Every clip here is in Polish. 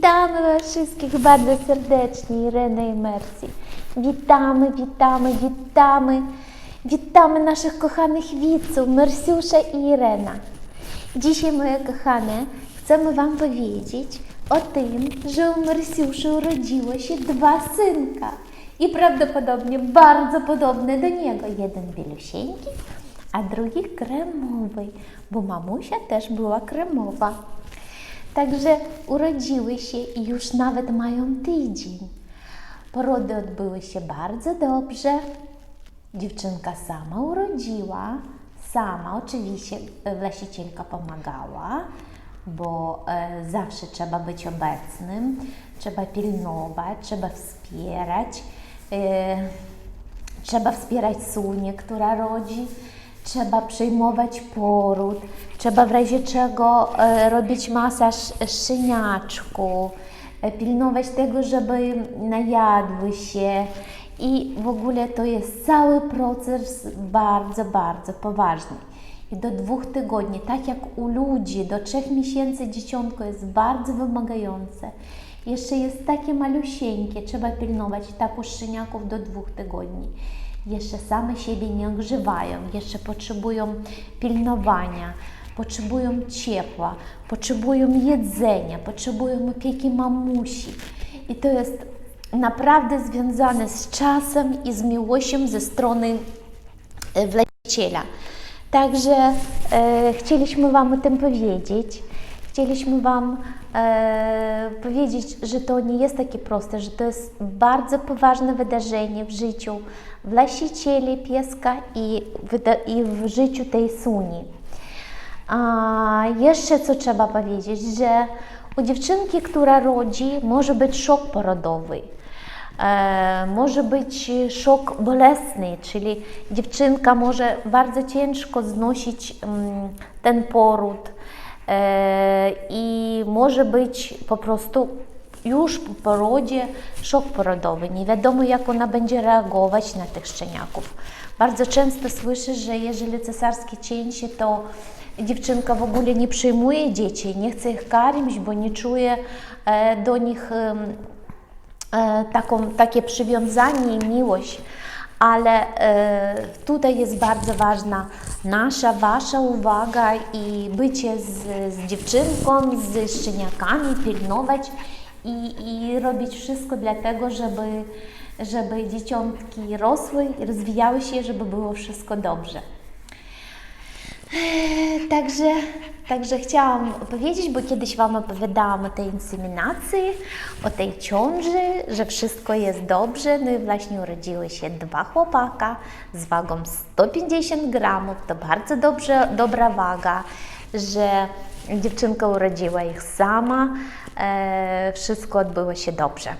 Witamy Was wszystkich bardzo serdecznie, Irena i Mercy. Witamy, witamy, witamy. Witamy naszych kochanych widzów, Mersiusza i Irena. Dzisiaj, moje kochane, chcemy Wam powiedzieć o tym, że u Mersiusza urodziło się dwa synka. I prawdopodobnie bardzo podobne do niego. Jeden bielusieńki, a drugi kremowy, bo mamusia też była kremowa. Także urodziły się i już nawet mają tydzień. Porody odbyły się bardzo dobrze. Dziewczynka sama urodziła, sama oczywiście e, właścicielka pomagała, bo e, zawsze trzeba być obecnym, trzeba pilnować, trzeba wspierać. E, Trzeba wspierać Sunię, która rodzi, trzeba przejmować poród, trzeba w razie czego e, robić masaż szczeniaczku, e, pilnować tego, żeby najadły się i w ogóle to jest cały proces bardzo, bardzo poważny. I do dwóch tygodni, tak jak u ludzi, do trzech miesięcy dzieciątko jest bardzo wymagające. Jeszcze jest takie malusieńkie, trzeba pilnować tak u szczeniaków do dwóch tygodni. Jeszcze same siebie nie ogrzewają, jeszcze potrzebują pilnowania, potrzebują ciepła, potrzebują jedzenia, potrzebują opieki mamusi. I to jest naprawdę związane z czasem i z miłością ze strony e, właściciela. Także e, chcieliśmy Wam o tym powiedzieć. Chcieliśmy Wam e, powiedzieć, że to nie jest takie proste, że to jest bardzo poważne wydarzenie w życiu właścicieli pieska i, i w życiu tej suni. A jeszcze co trzeba powiedzieć, że u dziewczynki, która rodzi, może być szok porodowy. E, może być szok bolesny, czyli dziewczynka może bardzo ciężko znosić mm, ten poród i może być po prostu już po porodzie szok porodowy. Nie wiadomo, jak ona będzie reagować na tych szczeniaków. Bardzo często słyszę, że jeżeli cesarskie cięcie, to dziewczynka w ogóle nie przyjmuje dzieci, nie chce ich karmić, bo nie czuje e, do nich e, taką, takie przywiązanie i miłość. Ale e, tutaj jest bardzo ważna nasza, wasza uwaga i bycie z, z dziewczynką, z szczeniakami, pilnować i, i robić wszystko dlatego, żeby, żeby dzieciątki rosły, rozwijały się, żeby było wszystko dobrze. Także, także chciałam opowiedzieć, bo kiedyś Wam opowiadałam o tej inseminacji, o tej ciąży, że wszystko jest dobrze. No i właśnie urodziły się dwa chłopaka z wagą 150 gramów. To bardzo dobrze, dobra waga, że dziewczynka urodziła ich sama. E, wszystko odbyło się dobrze.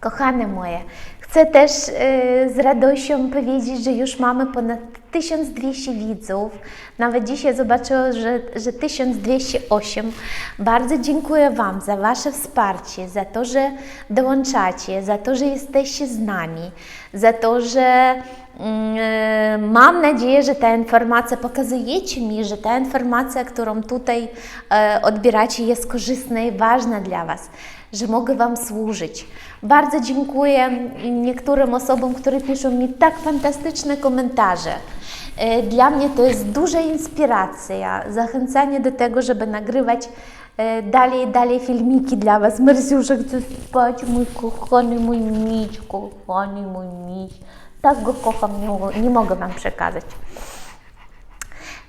Kochane moje, chcę też e, z radością powiedzieć, że już mamy ponad 1200 widzów. Nawet dzisiaj zobaczyłam, że, że 1208. Bardzo dziękuję Wam za Wasze wsparcie, za to, że dołączacie, za to, że jesteście z nami, za to, że e, mam nadzieję, że ta informacja pokazujecie mi, że ta informacja, którą tutaj e, odbieracie, jest korzystna i ważna dla Was że mogę Wam służyć. Bardzo dziękuję niektórym osobom, które piszą mi tak fantastyczne komentarze. E, Dla mnie to jest duża inspiracja, zachęcanie do tego, żeby nagrywać e, dalej, dalej filmiki dla Was. Mersiusza chce spać, mój kochany, mój miczku, kochany mój miś. Tak go kocham, nie, nie mogę Wam przekazać.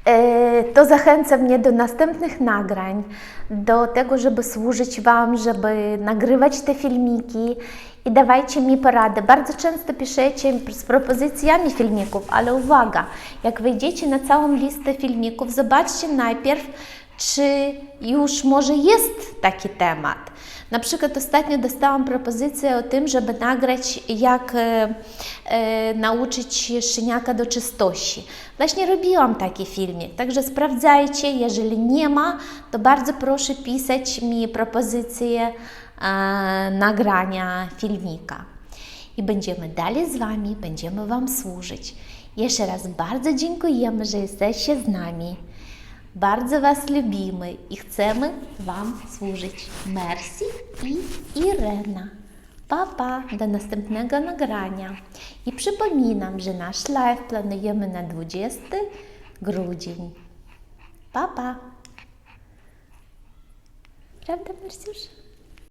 E, to zachęca mnie do następnych nagrań, do tego, żeby służyć Wam, żeby nagrywać te filmiki i dawajcie mi porady. Bardzo często piszecie z propozycjami filmików, ale uwaga, jak wejdziecie na całą listę filmików, zobaczcie najpierw, czy już może jest taki temat. Na przykład ostatnio dostałam propozycję o tym, żeby nagrać, jak e, e, nauczyć szczeniaka do czystości. Właśnie robiłam taki filmik, także sprawdzajcie. Jeżeli nie ma, to bardzo proszę pisać mi propozycje e, nagrania filmika. I będziemy dalej z Wami, będziemy Wam służyć. Jeszcze raz bardzo dziękujemy, że jesteście z nami. Bardzo Was lubimy i chcemy Wam służyć. Mersi i Irena. Pa, pa, do następnego nagrania. I przypominam, że nasz live planujemy na 20 grudzień. Pa, pa. Prawda, Mersiusz?